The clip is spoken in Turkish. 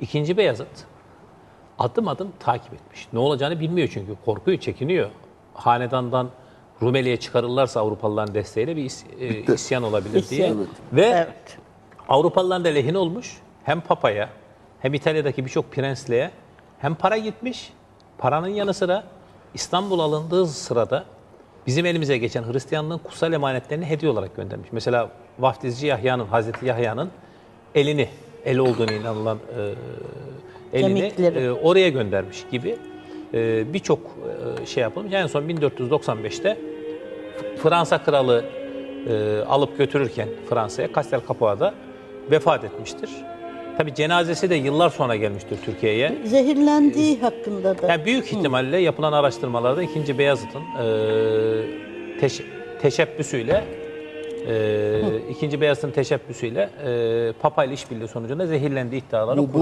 İkinci Beyazıt adım adım takip etmiş. Ne olacağını bilmiyor çünkü korkuyor, çekiniyor. Hanedandan Rumeli'ye çıkarırlarsa Avrupalıların desteğiyle bir is- e, isyan olabilir diye. İsyan. Ve Evet. Avrupalıların da lehine olmuş. Hem Papa'ya hem İtalya'daki birçok prensliğe hem para gitmiş. Paranın yanı sıra İstanbul alındığı sırada bizim elimize geçen Hristiyanlığın kutsal emanetlerini hediye olarak göndermiş. Mesela vaftizci Yahya'nın, Hazreti Yahya'nın elini, eli olduğunu inanılan e, elini e, oraya göndermiş gibi e, birçok e, şey yapılmış. En son 1495'te Fransa kralı e, alıp götürürken Fransa'ya Castel Capoa'da vefat etmiştir. Tabi cenazesi de yıllar sonra gelmiştir Türkiye'ye. Zehirlendiği hakkında da. Yani büyük ihtimalle yapılan araştırmalarda 2. Beyazıt'ın e, teş- teşebbüsüyle e, 2. Beyazıt'ın teşebbüsüyle e, Papa ile işbirliği sonucunda zehirlendiği iddiaları Bu- bu